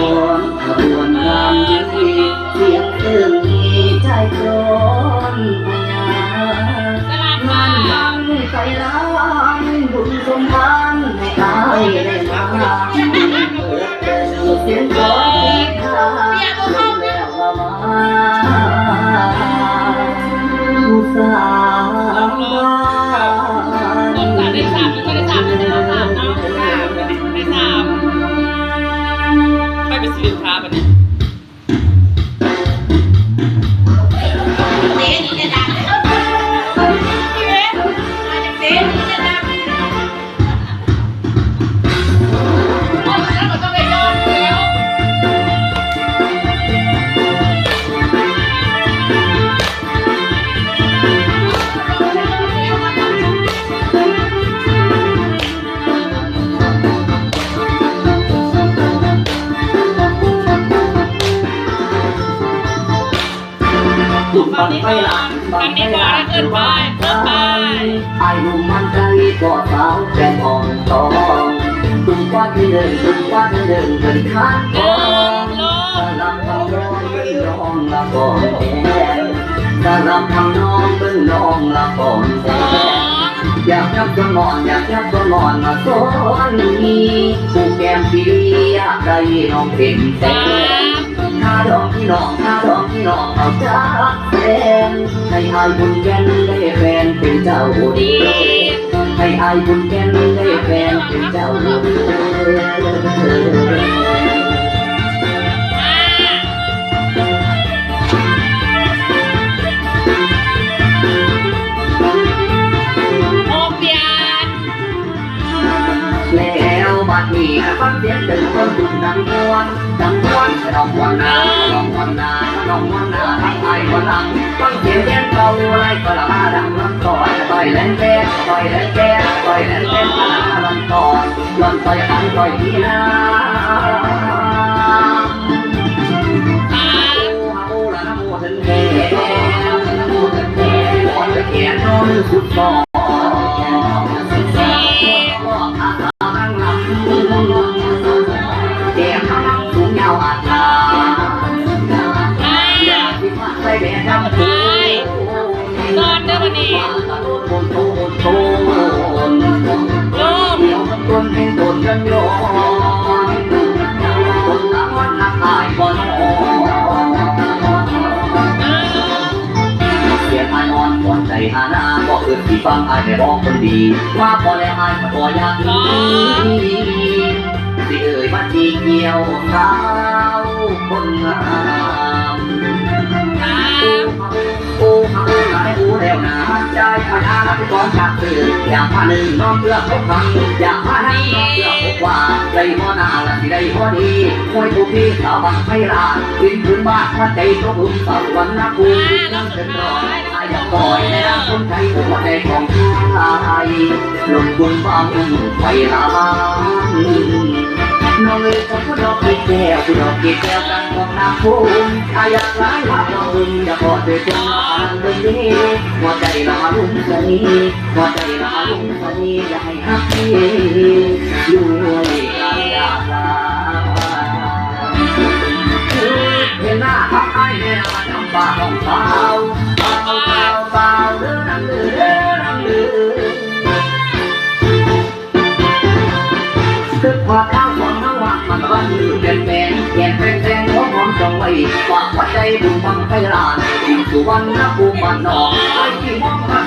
อนขบวนรำยิ่เสียงเครื่องมีใจโกรนปัญงนบังใจร้ายบุญสมบันให้ายได้มาเสียงกลองที่ขึ้วมาผู้า ตุ่มบังไฟหลังบังไฟหลังคือว่าไปไอ้หนุ่มมันใจกอดสาวแก้มอ่อนทองตุ่มควันที่เดินตุ่มควันที่เดินเดินข้างกองลับทำน้องเบิ้งน้องละก่อนแทนสลับทำน้องเบิ้งน้องละก่อนแทนอยากยับตัวงอนอยากยับตัวงอนมาสอนนี้ผู้แก้มพี่อยากได้น้องเป็นแฟนถ้าดอกที่น้องถ้าดอก ที่น้องเอาจากแฟนให้อายบุญแก่นได้แฟนเป็นเจ้าดีให้อายบุญแก่นได้แฟนเป็นเจ้าดีแล้วบัดนี้ฟังเสียงตึงคนตุ่มดังมวนดังมวนลองวนนาลองวันนา ลองวันนาทั้งไอ้วันหลังฟังเสียงแก่นเก่าไรก็ละมาดังลำต่อยต่อยแล่นแก่ต่อยแล่นแก่ต่อยแล่นแก่ลำต่อยลำต่อยขันต่อยทีนาเอาล ยงอายอ่อนก่อนใจหาหน้าก็อื่นที่ฟังอายไม่บอกคนดี ว่าพอแล้วอายก็บ่อยากนีสิเอ่ยมาทีเกี่ยวเท้าคนงาม ใจพนาลักก่อนจากสื่ออยากพาหนึ่งน้องเลือพบฟังอยากพานั่งน้องเลือพบว่าได้พอนาละสิได้พอดีมวยผู้พี่สาวบังไม่ลาวินพื้นบ้านถ้าใจตกหลุมสาววันนักบุญนั่งเป็นรอยอายอยากปล่อยในนางคนไทยหัวใจของไทยลงบุญบังไฟลาง น้องเลยขอผู้ดอกกีแก้วผู้ดอกกีแก้วกันของน้ำพุอาอยากร้ายว่าน้องบึงอย่ากกอดด้วยคนละพันเลยนี้หัวใจละมาลุ่มใสหัวใจละมาลุ่มใสอย่าให้ฮักพี่ด้วยกันอยากลาเห็นหน้าทักไอ้เนี่ยจำปาของเปล่าเปล่าเปล่าเปล่าเรื่องนั้นเรื่องนั้นเรื่องคือพอข้าว ผมจงวัดใจบุญบังไพลานสุวรรณภูมิบ้านนอกไอ้ที่มองไ